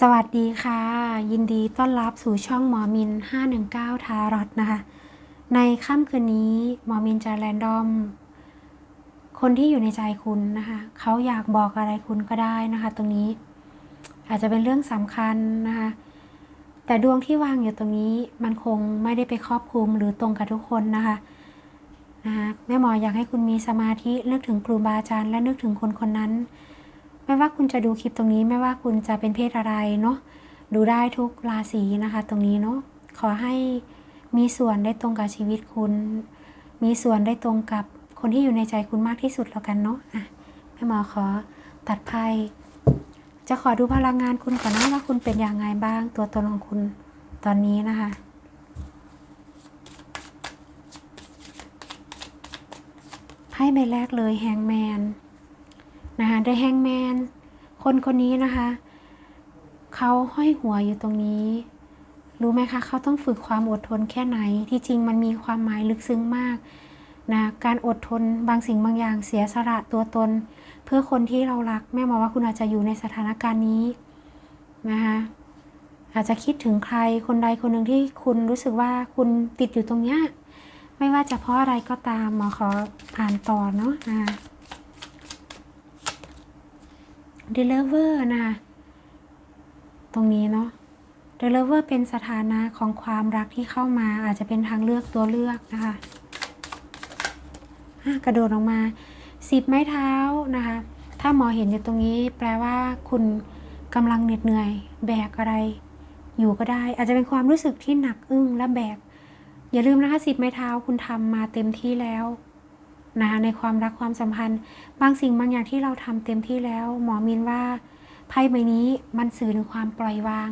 สวัสดีค่ะ ยินดีต้อนรับสู่ช่องหมอมิน 519 ทารอตนะคะ ในค่ำคืนนี้หมอมินจะแรนดอม คนที่อยู่ในใจคุณนะคะ เขาอยากบอกอะไรคุณก็ได้นะคะ ตรงนี้อาจจะเป็นเรื่องสำคัญนะคะ แต่ดวงที่วางอยู่ตรงนี้มันคงไม่ได้ไปครอบคลุมหรือตรงกับทุกคนนะคะนะคะแม่หมออยากให้คุณมีสมาธินึกถึงครูบาอาจารย์และนึกถึงคนคนนั้น ไม่ว่าคุณจะดูคลิปตรงนี้ไม่ว่าคุณจะเป็นเพศอะไรเนาะดูได้ทุกราศีนะคะ ตรงนี้เนาะขอให้มีส่วนได้ตรงกับชีวิตคุณ มีส่วนได้ตรงกับคนที่อยู่ในใจคุณมากที่สุดแล้วกันเนาะอะแม่หมอขอตัดไพ่จะขอดูพลังงานคุณก่อนนะว่าคุณเป็นอย่างไงบ้าง ตัวตนของคุณตอนนี้นะคะไพ่ใบแรกเลยแฮงแมน นะคะ The Hangman คนคนนี้นะคะ เขาห้อยหัวอยู่ตรงนี้ รู้ไหมคะ เขาต้องฝึกความอดทนแค่ไหน ที่จริงมันมีความหมายลึกซึ้งมากนะ การอดทนบางสิ่งบางอย่างเสียสละตัวตน เพื่อคนที่เรารัก แม่มองว่าคุณอาจจะอยู่ในสถานการณ์นี้นะคะอาจจะคิดถึงใครคนใดคนหนึ่งที่คุณรู้สึกว่าคุณติดอยู่ตรงเนี้ยไม่ว่าจะเพราะอะไรก็ตามหมอขออ่านต่อเนาะนะคะ deliver นะคะ ตรงนี้เนาะ deliver เป็นสถานะของความรักที่เข้ามาอาจจะเป็นทางเลือกตัวเลือกนะคะอะกระโดดออกมาสิบไม้เท้านะคะ ถ้าหมอเห็นอยู่ตรงนี้แปลว่าคุณกำลังเหน็ดเหนื่อย แบกอะไร อยู่ก็ได้ อาจจะเป็นความรู้สึกที่หนักอึ้งและแบก อย่าลืมนะคะสิบไม้เท้าคุณทำมาเต็มที่แล้ว นะคะในความรักความสัมพันธ์ บางสิ่งบางอย่างที่เราทำเต็มที่แล้ว หมอมินว่าไพ่ใบนี้มันสื่อถึงความปล่อยวาง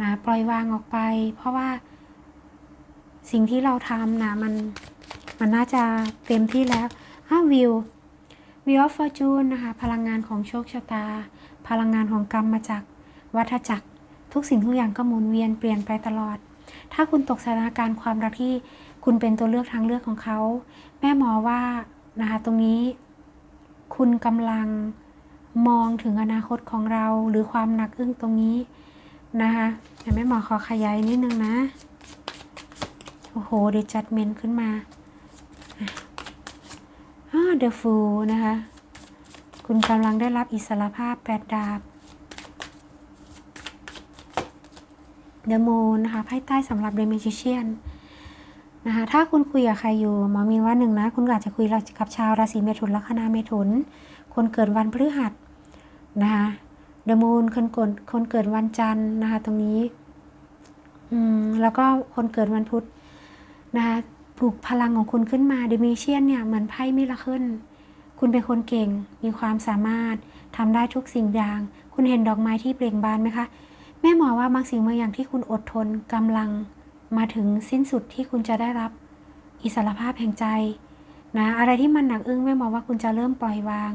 นะปล่อยวางออกไป เพราะว่า สิ่งที่เราทำนะมันมันน่าจะเต็มที่แล้วอ้าวิววิวออฟฟอร์จูนนะคะ พลังงานของโชคชะตา พลังงานของกรรมมาจากวัฏจักร ทุกสิ่งทุกอย่างก็หมุนเวียนเปลี่ยนไปตลอด ถ้าคุณตกสถานการณ์ความรักที่คุณเป็นตัวเลือกทางเลือกของเขา ม่หมอว่านะคะตรงนี้ คุณกำลังมองถึงอนาคตของเราหรือความหนักอึ้งตรงนี้นะคะแต่แม่หมอขอขยายนิดนึงนะ โอ้โหเดจัดเมนขึ้นมาอ่าเดอะฟูนะคะ คุณกำลังได้รับอิสรภาพแปดดาบเดอะมูนนะคะไพ่ใต้สำหรับเดอะมิจิเชียน นะคะถ้าคุณคุยกับใครอยู่หมอมีนว่าหนึ่งนะ คุณอาจจะคุยกับชาวราศีเมถุนลัคนาเมถุน คนเกิดวันพฤหัสนะคะเดมูนคนเกิดคนเกิดวันจันทร์นะคะตรงนี้อืมแล้วก็คนเกิดวันพุธนะคะปลุกพลังของคุณขึ้นมาเดมิเชียนเนี่ยเหมือนไพ่มิราเคิลคุณเป็นคนเก่งมีความสามารถทำได้ทุกสิ่งอย่าง คุณเห็นดอกไม้ที่เปล่งบานไหมคะ แม่หมอว่าบางสิ่งบางอย่างที่คุณอดทนกำลัง มาถึงสิ้นสุดที่คุณจะได้รับอิสรภาพแห่งใจนะอะไรที่มันหนักอึ้งแม่มองว่าคุณจะเริ่มปล่อยวาง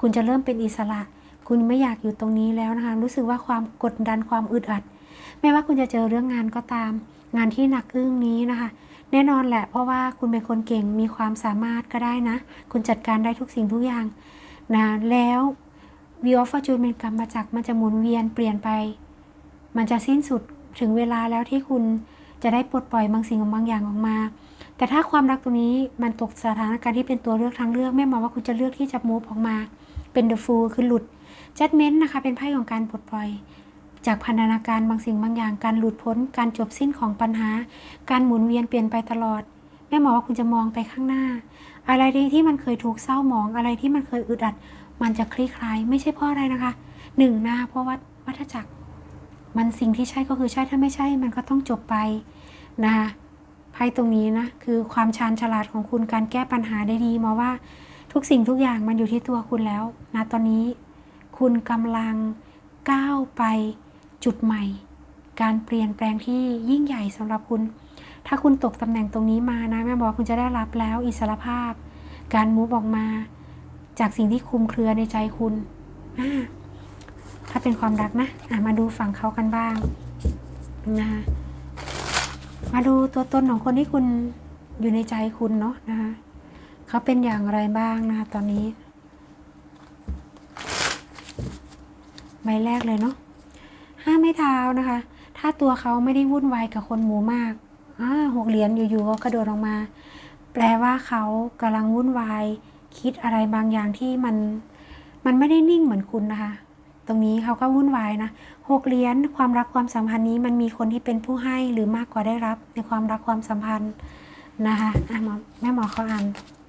คุณจะเริ่มเป็นอิสระ คุณไม่อยากอยู่ตรงนี้แล้วนะคะรู้สึกว่าความกดดันความอึดอัด ไม่ว่าคุณจะเจอเรื่องงานก็ตาม งานที่หนักอึ้งนี้นะคะ แน่นอนแหละ เพราะว่าคุณเป็นคนเก่งมีความสามารถก็ได้นะ คุณจัดการได้ทุกสิ่งทุกอย่างนะแล้ววิวออฟฟอร์จูนเป็นกรรมมาจากมันจะหมุนเวียนเปลี่ยนไป มันจะสิ้นสุดถึงเวลาแล้วที่คุณ จะได้ปลดปล่อยบางสิ่งบางอย่างออกมา แต่ถ้าความรักตรงนี้มันตกสถานการณ์ที่เป็นตัวเลือกทางเลือกแม่มองว่าคุณจะเลือกที่จะมูฟออกมาเป็น the fool คือหลุด judgment นะคะ เป็นไพ่ของการปลดปล่อย จากพันธนาการบางสิ่งบางอย่าง การหลุดพ้น การจบสิ้นของปัญหา การหมุนเวียนเปลี่ยนไปตลอด แม่มองว่าคุณจะมองไปข้างหน้า อะไรที่มันเคยถูกเศร้าหมองอะไรที่มันเคยอึดอัด มันจะคลี่คลาย ไม่ใช่เพราะอะไรนะคะหนึ่งนะเพราะว่าวัฏจักร มันสิ่งที่ใช่ก็คือใช่ถ้าไม่ใช่ มันก็ต้องจบไป นะคะไพ่ตรงนี้นะคือความชาญฉลาดของคุณการแก้ปัญหาได้ดีมาว่าทุกสิ่งทุกอย่างมันอยู่ที่ตัวคุณแล้วนะตอนนี้ คุณกำลังก้าวไปจุดใหม่ การเปลี่ยนแปลงที่ยิ่งใหญ่สำหรับคุณ ถ้าคุณตกตำแหน่งตรงนี้มานะแม่บอกคุณจะได้รับแล้วอิสรภาพ การมูฟออกมา จากสิ่งที่คุมเครือในใจคุณถ้าเป็นความรักนะะมาดูฝั่งเขากันบ้างนะคะ มาดูตัวตนของคนที่คุณอยู่ในใจคุณเนาะนะคะเขาเป็นอย่างไรบ้างนะคะตอนนี้ ใบแรกเลยเนาะห้าไม้เท้านะคะ ถ้าตัวเขาไม่ได้วุ่นวายกับคนหมู่มากอ่าหกเหรียญอยู่ๆก็กระโดดออกมา แปลว่าเขากำลังวุ่นวาย คิดอะไรบางอย่างที่มันมันไม่ได้นิ่งเหมือนคุณนะคะ ตรงนี้เขาก็วุ่นวายนะหกเหรียญความรักความสัมพันธ์นี้มันมีคนที่เป็นผู้ให้หรือมากกว่าได้รับในความรักความสัมพันธ์นะคะอ่หมอแม่หมอเขาอ่าน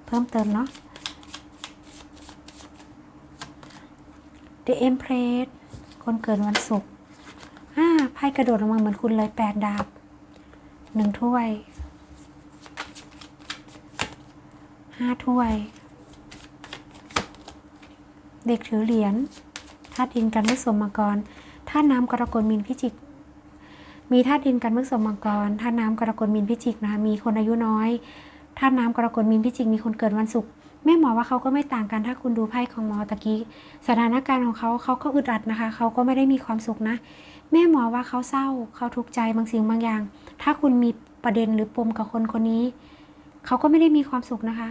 เพิ่มเติมเนาะ The Empress คนเกิดวันศุกร์อ่าไพ่กระโดดออกมาเหมือนคุณเลยแปดดาบหนึ่งถ้วยห้าถ้วย เด็กถือเหรียญ ธาตุดินกันเมื่อสมมังกรธาตุน้ำกรกฎมีนพิจิก มีธาตุดินกันเมื่อสมมังกรธาตุน้ำกรกฎมีนพิจิกนะคะมีคนอายุน้อยธาตุน้ำกรกฎมีนพิจิกมีคนเกิดวันศุกร์แม่หมอว่าเขาก็ไม่ต่างกันถ้าคุณดูไพ่ของหมอตะกี้สถานการณ์ของเขาเขาก็อึดอัดนะคะ เขาก็ไม่ได้มีความสุขนะ แม่หมอว่าเขาเศร้า เขาทุกข์ใจบางสิ่งบางอย่าง ถ้าคุณมีประเด็นหรือปมกับคนคนนี้ เขาก็ไม่ได้มีความสุขนะคะ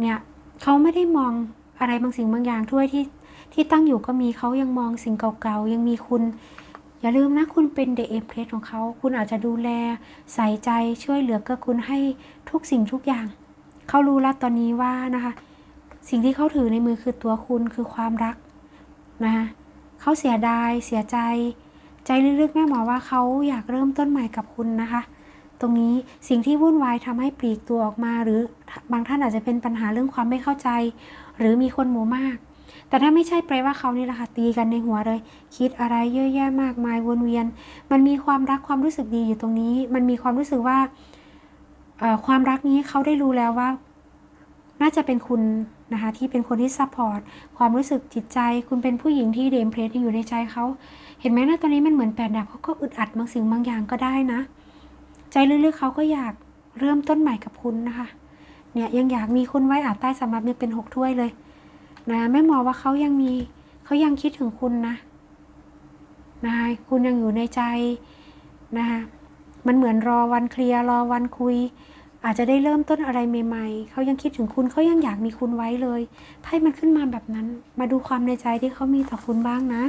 เนี่ยเขาไม่ได้มองอะไรบางสิ่งบางอย่างด้วยที่ ที่ตั้งอยู่ก็มีเขายังมองสิ่งเก่าๆ ยังมีคุณ อย่าลืมนะคุณเป็นเดอะเอเพรสของเขา คุณอาจจะดูแล ใส่ใจช่วยเหลือเกื้อคุณให้ทุกสิ่งทุกอย่าง เขารู้แล้วตอนนี้ว่านะคะ สิ่งที่เขาถือในมือคือตัวคุณคือความรักนะคะเขาเสียดายเสียใจ ใจลึกๆแม่หมอว่าเขาอยากเริ่มต้นใหม่กับคุณนะคะตรงนี้สิ่งที่วุ่นวายทำให้ปลีกตัวออกมา หรือบางท่านอาจจะเป็นปัญหาเรื่องความไม่เข้าใจ หรือมีคนหมู่มาก แต่ถ้าไม่ใช่แปลว่าเขานี่แหละค่ะตีกันในหัวเลย คิดอะไรเยอะแยะมากมายวนเวียน มันมีความรักความรู้สึกดีอยู่ตรงนี้ มันมีความรู้สึกว่าความรักนี้เขาได้รู้แล้วว่า น่าจะเป็นคุณนะคะที่เป็นคนที่ซัพพอร์ตความรู้สึกจิตใจ คุณเป็นผู้หญิงที่เดมเพลสอยู่ในใจเขาเห็นไหมนะตอนนี้มันเหมือนแปดดับเขาก็อึดอัดบางสิ่งบางอย่างก็ได้นะ ใจลึกๆเขาก็อยากเริ่มต้นใหม่กับคุณนะคะเนี่ยยังอยากมีคุณไว้อาจใต้สำรับยังเป็นหกถ้วยเลย นะแม่หมอว่าเขายังมีเขายังคิดถึงคุณนะนะคุณยังอยู่ในใจนะคะมันเหมือนรอวันเคลียร์รอวันคุย อาจจะได้เริ่มต้นอะไรใหม่ๆเขายังคิดถึงคุณเขายังอยากมีคุณไว้เลยไพ่มันขึ้นมาแบบนั้น มาดูความในใจที่เขามีต่อคุณบ้างนะ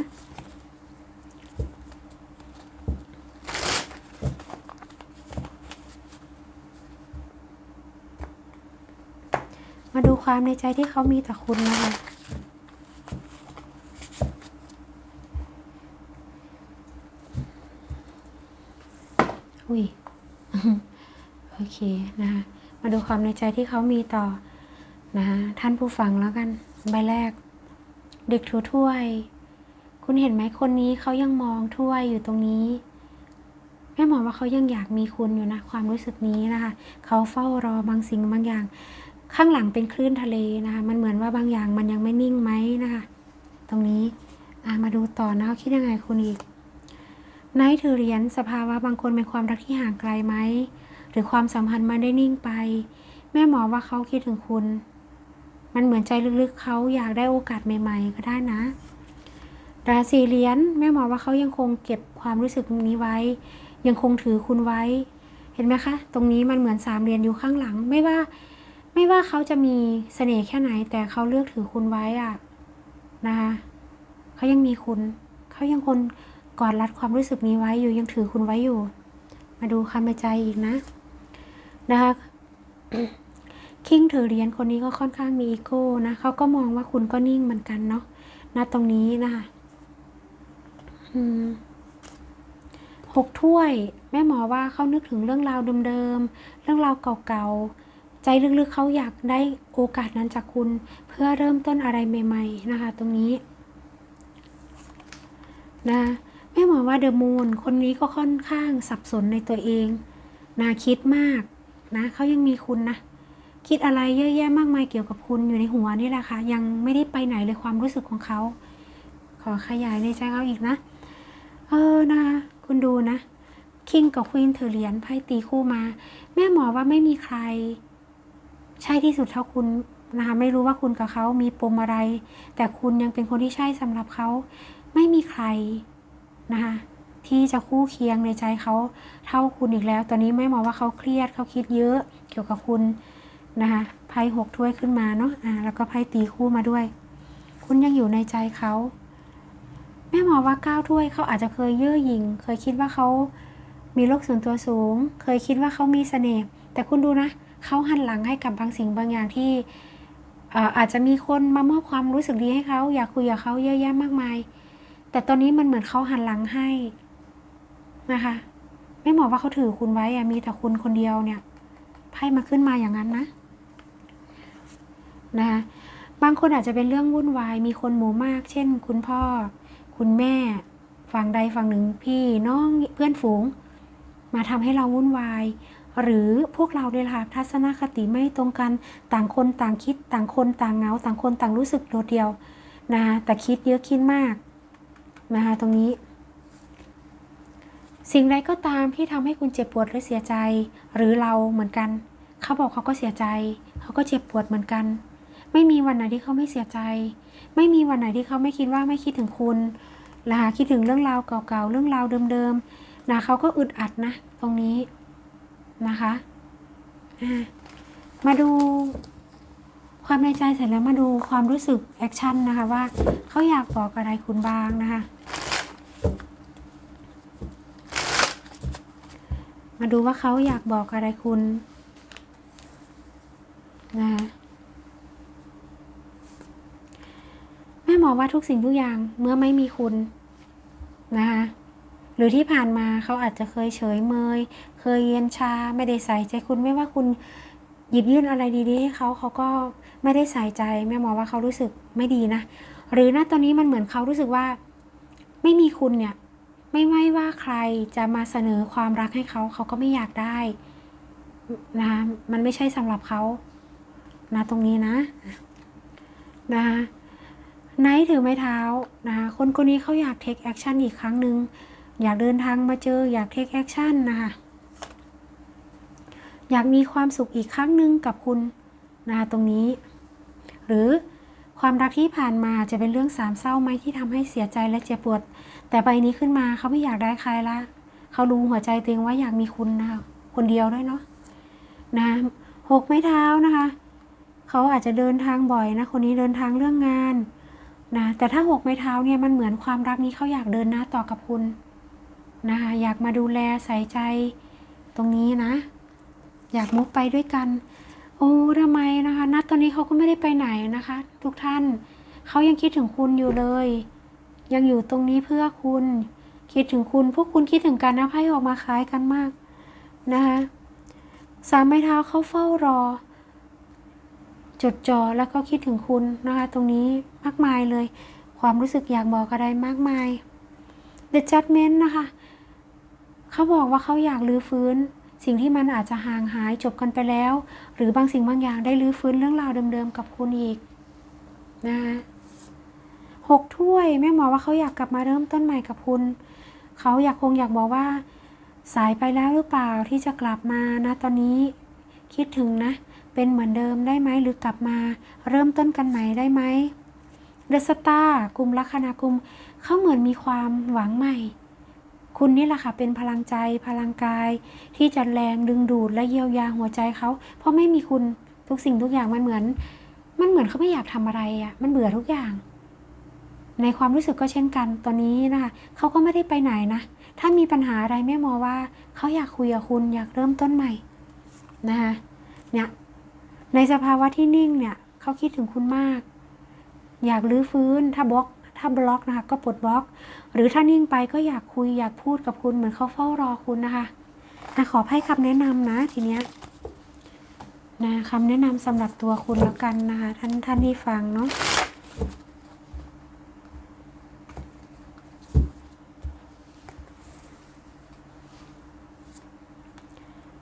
มาดู ความในใจที่เขามีต่อคุณนะคะอุ้ยโอเคนะคะมาดูความในใจที่เขามีต่อนะคะท่านผู้ฟังแล้วกันใบแรก เด็กถือถ้วย คุณเห็นไหมคนนี้เขายังมองถ้วยอยู่ตรงนี้แม่หมอว่าเขายังอยากมีคุณอยู่นะ ความรู้สึกนี้นะคะ เขาเฝ้ารอบางสิ่งบางอย่าง ข้างหลังเป็นคลื่นทะเลนะคะ มันเหมือนว่าบางอย่างมันยังไม่นิ่งไหมนะคะ ตรงนี้มาดูต่อนะเขาคิดยังไงคุณอีกไนท์ถือเหรียญสภาวะบางคนเป็นความรักที่ห่างไกลไหมหรือความสัมพันธ์มันได้นิ่งไป แม่หมอว่าเขาคิดถึงคุณ มันเหมือนใจลึกๆเขาอยากได้โอกาสใหม่ ๆ ก็ได้นะราศีเหรียญแม่หมอว่าเขายังคงเก็บความรู้สึกนี้ไว้ ยังคงถือคุณไว้ เห็นไหมคะ ตรงนี้มันเหมือนสามเหรียญอยู่ข้างหลัง ไม่ว่า ไม่ว่าเขาจะมีเสน่ห์แค่ไหน แต่เขาเลือกถือคุณไว้อะนะคะเขายังมีคุณ เขายังคนกอดรัดความรู้สึกนี้ไว้อยู่ยังถือคุณไว้อยู่ มาดูคำในใจอีกนะนะคะคิงถือเหรียญคนนี้ก็ค่อนข้างมีอีโก้นะเขาก็มองว่าคุณก็นิ่งเหมือนกันเนาะณตรงนี้นะคะหกถ้วย แม่หมอว่าเขานึกถึงเรื่องราวเดิมๆ เรื่องราวเก่าๆ ใจลึกๆเขาอยากได้โอกาสนั้นจากคุณ เพื่อเริ่มต้นอะไรใหม่ ๆ นะคะ ตรงนี้นะแม่หมอว่าเดอะมูนคนนี้ก็ค่อนข้างสับสนในตัวเองนะคิดมากนะเขายังมีคุณนะคิดอะไรเยอะแยะมากมายเกี่ยวกับคุณอยู่ในหัวนี่แหละค่ะ ยังไม่ได้ไปไหนเลยความรู้สึกของเขาขอขยายในใจเขาอีกนะ เออนะ คุณดูนะคิงกับควีนถือเหรียญไพ่ตีคู่มา แม่หมอว่าไม่มีใคร ใช่ที่สุดเท่าคุณนะคะไม่รู้ว่าคุณกับเขามีปมอะไร แต่คุณยังเป็นคนที่ใช่สำหรับเขาไม่มีใครนะคะที่จะคู่เคียงในใจเขาเท่าคุณอีกแล้ว ตอนนี้ไม่มองว่าเขาเครียดเขาคิดเยอะเกี่ยวกับคุณนะคะไพ่หกถ้วยขึ้นมาเนาะอ่าแล้วก็ไพ่ตีคู่มาด้วย คุณยังอยู่ในใจเขาแม่หมอว่าก้าวถ้วยเขาอาจจะเคยเย่อหยิ่งเคยคิดว่าเขามีโลกส่วนตัวสูง เคยคิดว่าเขามีเสน่ห์แต่คุณดูนะเเขาหันหลังให้กับบางสิ่งบางอย่างที่เอ่อาจจะมีคนมามอบความรู้สึกดีให้เขาอยากคุยกับเขาเยอะแยะมากมาย แต่ตอนนี้มันเหมือนเขาหันหลังให้นะคะแม่หมอว่าเขาถือคุณไว้มีแต่คุณคนเดียวเนี่ยไพ่มาขึ้นมาอย่างนั้นนะนะคะบางคนอาจจะเป็นเรื่องวุ่นวาย มีคนหมู่มาก เช่น คุณพ่อ คุณแม่ ฝั่งใดฝั่งหนึ่งพี่น้องเพื่อนฝูง มาทำให้เราวุ่นวาย หรือพวกเราเนี่ยแหละค่ะทัศนคติไม่ตรงกันต่างคนต่างคิดต่างคนต่างเงา ต่างคนต่างรู้สึกโดดเดี่ยวนะคะแต่คิดเยอะคิดมากนะคะตรงนี้ สิ่งใดก็ตามที่ทำให้คุณเจ็บปวดหรือเสียใจ หรือเราเหมือนกัน เขาบอกเขาก็เสียใจ เขาก็เจ็บปวดเหมือนกัน ไม่มีวันไหนที่เขาไม่เสียใจ ไม่มีวันไหนที่เขาไม่คิดว่าไม่คิดถึงคุณนะคะคิดถึงเรื่องราวเก่าๆเรื่องราวเดิมๆนะเขาก็อึดอัดนะ ตรงนี้ นะคะ มาดูความในใจเสร็จแล้วมาดูความรู้สึกแอคชั่นนะคะว่าเขาอยากบอกอะไรคุณบ้างนะคะ มาดูว่าเขาอยากบอกอะไรคุณนะคะแม่หมอว่าทุกสิ่งทุกอย่างเมื่อไม่มีคุณนะคะ หรือที่ผ่านมาเขาอาจจะเคยเฉยเมย เคยเย็นชาไม่ได้ใส่ใจคุณไม่ว่าคุณหยิบยื่นอะไรดีๆให้เขาเขาก็ไม่ได้ใส่ใจแม่หมอว่าเขารู้สึกไม่ดีนะ หรือณตอนนี้มันเหมือนเขารู้สึกว่าไม่มีคุณเนี่ยไม่ไม่ว่าใครจะมาเสนอความรักให้เขาเขาก็ไม่อยากได้นะมันไม่ใช่สำหรับเขานะตรงนี้นะนะไนท์ถือไม้เท้านะคนคนนี้เขาอยากเทคแอคชั่นอีกครั้งหนึ่ง อยากเดินทางมาเจออยากเทคแอคชั่นนะคะ อยากมีความสุขอีกครั้งหนึ่งกับคุณนะตรงนี้ หรือความรักที่ผ่านมาจะเป็นเรื่องสามเศร้าไหมที่ทำให้เสียใจและเจ็บปวด แต่ใบนี้ขึ้นมาเขาไม่อยากได้ใครละเขารู้หัวใจตัวเองว่าอยากมีคุณนะคะคนเดียวด้วยเนาะนะหกไม้เท้านะคะเขาอาจจะเดินทางบ่อยนะคนนี้เดินทางเรื่องงานนะแต่ถ้าหกไม้เท้าเนี่ยมันเหมือนความรักนี้เขาอยากเดินหน้าต่อกับคุณ นะคะอยากมาดูแลใส่ใจตรงนี้นะ อยากมุกไปด้วยกัน โอ้ทำไมนะคะณตอนนี้เขาก็ไม่ได้ไปไหนนะคะ ทุกท่านเขายังคิดถึงคุณอยู่เลย ยังอยู่ตรงนี้เพื่อคุณ คิดถึงคุณพวกคุณคิดถึงกันนะไพ่ออกมาคล้ายกันมากนะคะสามไม้เท้าเขาเฝ้ารอ จดจ่อแล้วก็คิดถึงคุณนะคะ ตรงนี้มากมายเลย ความรู้สึกอยากบอกอะไรมากมาย The Judgment นะคะ เขาบอกว่าเขาอยากรื้อฟื้น สิ่งที่มันอาจจะห่างหายจบกันไปแล้ว หรือบางสิ่งบางอย่างได้รื้อฟื้นเรื่องราวเดิมๆกับคุณอีกนะคะหกถ้วยแม่หมอว่าเขาอยากกลับมาเริ่มต้นใหม่กับคุณ เขาอยากคงอยากบอกว่า สายไปแล้วหรือเปล่าที่จะกลับมานะตอนนี้ คิดถึงนะ เป็นเหมือนเดิมได้ไหมหรือกลับมาเริ่มต้นกันใหม่ได้ไหมเดอะสตาร์กลุ่มลัคนากุมเขาเหมือนมีความหวังใหม่ คุณนี่แหละค่ะเป็นพลังใจพลังกาย ที่จะแรงดึงดูดและเยียวยาหัวใจเขา เพราะไม่มีคุณทุกสิ่งทุกอย่างมันเหมือน มันเหมือนเขาไม่อยากทำอะไรอะ่ะมันเบื่อทุกอย่าง ในความรู้สึกก็เช่นกันตอนนี้นะคะเขาก็ไม่ได้ไปไหนนะ ถ้ามีปัญหาอะไรแม่หมอว่าเขาอยากคุยกับคุณอยากเริ่มต้นใหม่นะคะเนี่ยในสภาวะที่นิ่งเนี่ยเขาคิดถึงคุณมาก อยากรื้อฟื้นถ้าบล็อก ถ้าบล็อกนะคะ ก็ปลดบล็อก หรือถ้านิ่งไปก็อยากคุยอยากพูดกับคุณเหมือนเขาเฝ้ารอคุณนะคะนะขอให้คำแนะนำนะทีเนี้ยนะคำแนะนำสำหรับตัวคุณแล้วกันนะคะ ท่านท่านที่ฟังเนาะ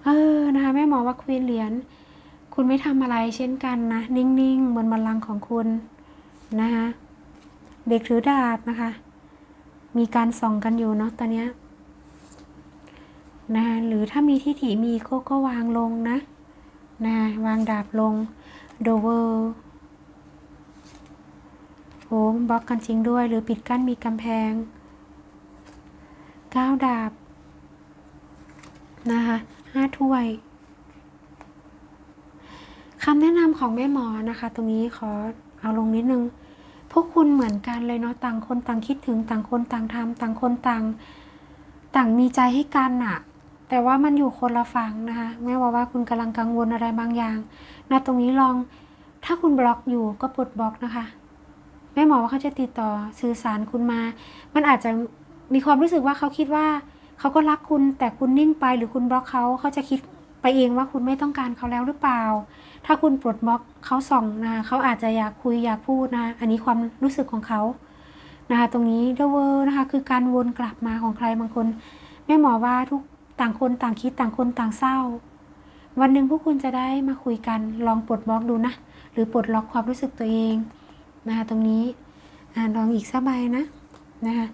เออนะคะแม่หมอว่าควีนเหรียญคุณไม่ทำอะไรเช่นกันนะ นิ่งๆ บนบัลลังก์ของคุณนะคะ เด็กถือดาบนะคะ มีการส่องกันอยู่เนาะตอนเนี้ยนะคะหรือถ้ามีที่ถีมีก็ก็วางลงนะนะวางดาบลงโดเวอร์โอ้บล็อกกันจริงด้วย หรือปิดกั้นมีกำแพงก้าวดาบ นะคะห้าถ้วยคำแนะนำของแม่หมอนะคะ ตรงนี้ขอเอาลงนิดนึง พวกคุณเหมือนกันเลยเนาะต่างคนต่างคิดถึงต่างคนต่างทำต่างคนต่าง ต่างมีใจให้กันอะแต่ว่ามันอยู่คนละฝั่งนะคะแม่ว่าว่าคุณกำลังกังวลอะไรบางอย่างนะตรงนี้ลองถ้าคุณบล็อกอยู่ก็ปลดบล็อกนะคะแม่หมอว่าเขาจะติดต่อสื่อสารคุณมา มันอาจจะมีความรู้สึกว่าเขาคิดว่าเขาก็รักคุณแต่คุณนิ่งไปหรือคุณบล็อกเขาเขาจะคิดไปเองว่าคุณไม่ต้องการเขาแล้วหรือเปล่า ถ้าคุณปลดบล็อกเขาส่องนะเขาอาจจะอยากคุยอยากพูดนะอันนี้ความรู้สึกของเขานะคะตรงนี้เดเวอร์นะคะคือการวนกลับมาของใครบางคนแม่หมอว่าทุกต่างคนต่างคิดต่างคนต่างเศร้า วันหนึ่งพวกคุณจะได้มาคุยกันลองปลดบล็อกดูนะ หรือปลดล็อกความรู้สึกตัวเองนะคะตรงนี้อลองอีกสักใบนะนะคะ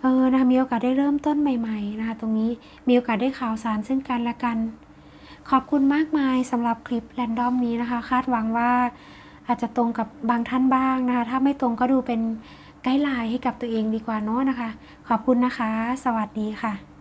เออนะคะมีโอกาสได้เริ่มต้นใหม่ๆนะคะตรงนี้มีโอกาสได้ข่าวสารซึ่งกันและกัน ขอบคุณมากมายสำหรับคลิปแรนดอมนี้นะคะ คาดหวังว่าอาจจะตรงกับบางท่านบ้างนะคะ ถ้าไม่ตรงก็ดูเป็นไกด์ไลน์ให้กับตัวเองดีกว่าเนาะนะคะ ขอบคุณนะคะ สวัสดีค่ะ